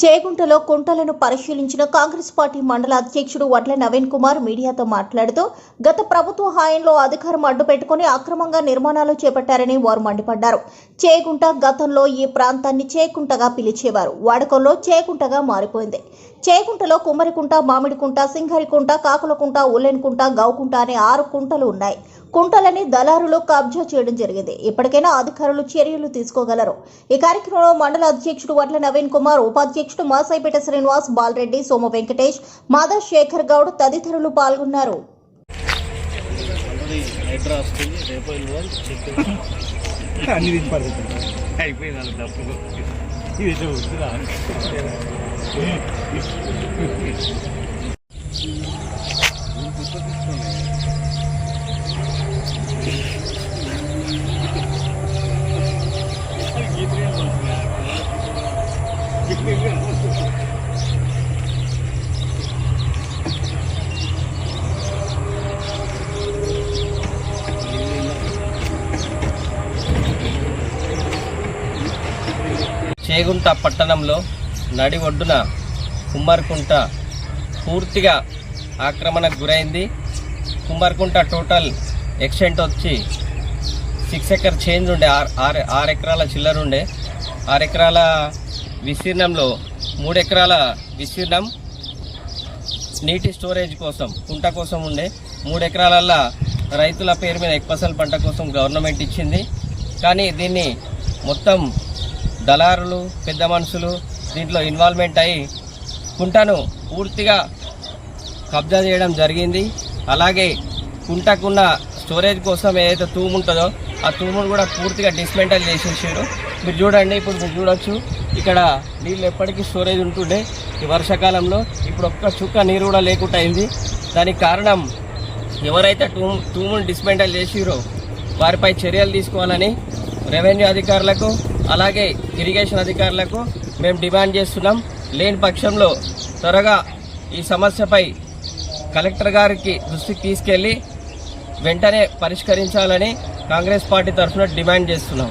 చేగుంటలో కుంటలను పరిశీలించిన కాంగ్రెస్ పార్టీ మండల అధ్యక్షుడు వడ్ల నవీన్ కుమార్ మీడియాతో మాట్లాడుతూ గత ప్రభుత్వ హాయంలో అధికారం అడ్డుపెట్టుకుని అక్రమంగా నిర్మాణాలు చేపట్టారని వారు మండిపడ్డారు. చేగుంట గతంలో ఈ ప్రాంతాన్ని చేకుంటగా పిలిచేవారు. వాడుకల్లో చేకుంటగా మారిపోయింది. చేకుంటలో కుమ్మరికుంట మామిడికుంట సింగరికుంట కాకులకుంట ఉల్లెన్కుంట గౌకుంట అనే ఆరు కుంటలు ఉన్నాయి. కుంటలని దళారులు కబ్జా చేయడం జరిగింది. ఇప్పటికైనా అధికారులు చర్యలు తీసుకోగలరు. ఈ కార్యక్రమంలో మండల అధ్యక్షుడు వడ్ల నవీన్ కుమార్ ఉపాధ్యక్షుడు మాసాయిపేట శ్రీనివాస్ బాలరెడ్డి సోమ వెంకటేష్ మాదా శేఖర్ గౌడ్ తదితరులు పాల్గొన్నారు. అన్ని చేగుంట పట్టణంలో నడి ఒడ్డున కుమ్మర్కుంట పూర్తిగా ఆక్రమణకు గురైంది. కుమ్మర్కుంట టోటల్ ఎక్స్టెంట్ వచ్చి సిక్స్ ఎకర్ చేంజ్ ఉండే ఆరు ఆరు ఎకరాల చిల్లర ఉండే. ఆరు ఎకరాల విస్తీర్ణంలో మూడు ఎకరాల విస్తీర్ణం నీటి స్టోరేజ్ కోసం కుంట కోసం ఉండే. మూడు ఎకరాలల్లా రైతుల పేరు మీద ఎక్కువసలు పంట కోసం గవర్నమెంట్ ఇచ్చింది. కానీ దీన్ని మొత్తం దళారులు పెద్ద మనుషులు దీంట్లో ఇన్వాల్వ్మెంట్ అయ్యి కుంటను పూర్తిగా కబ్జా చేయడం జరిగింది. అలాగే కుంటకున్న స్టోరేజ్ కోసం ఏదైతే తూము ఉంటుందో ఆ తూమును కూడా పూర్తిగా డిస్మెంటల్ చేసేసారు మీరు చూడండి ఇప్పుడు మీరు చూడొచ్చు. ఇక్కడ నీళ్ళు ఎప్పటికీ స్టోరేజ్ ఉంటుండే ఈ వర్షాకాలంలో. ఇప్పుడు ఒక్క చుక్క నీరు కూడా లేకుండా అయింది. దానికి కారణం ఎవరైతే టూ తూమును డిస్మెంటల్ చేసిరో వారిపై చర్యలు తీసుకోవాలని రెవెన్యూ అధికారులకు అలాగే ఇరిగేషన్ అధికారులకు మేము డిమాండ్ చేస్తున్నాం. లేని పక్షంలో త్వరగా ఈ సమస్యపై కలెక్టర్ గారికి దృష్టికి తీసుకెళ్ళి వెంటనే పరిష్కరించాలని కాంగ్రెస్ పార్టీ తరఫున డిమాండ్ చేస్తున్నాం.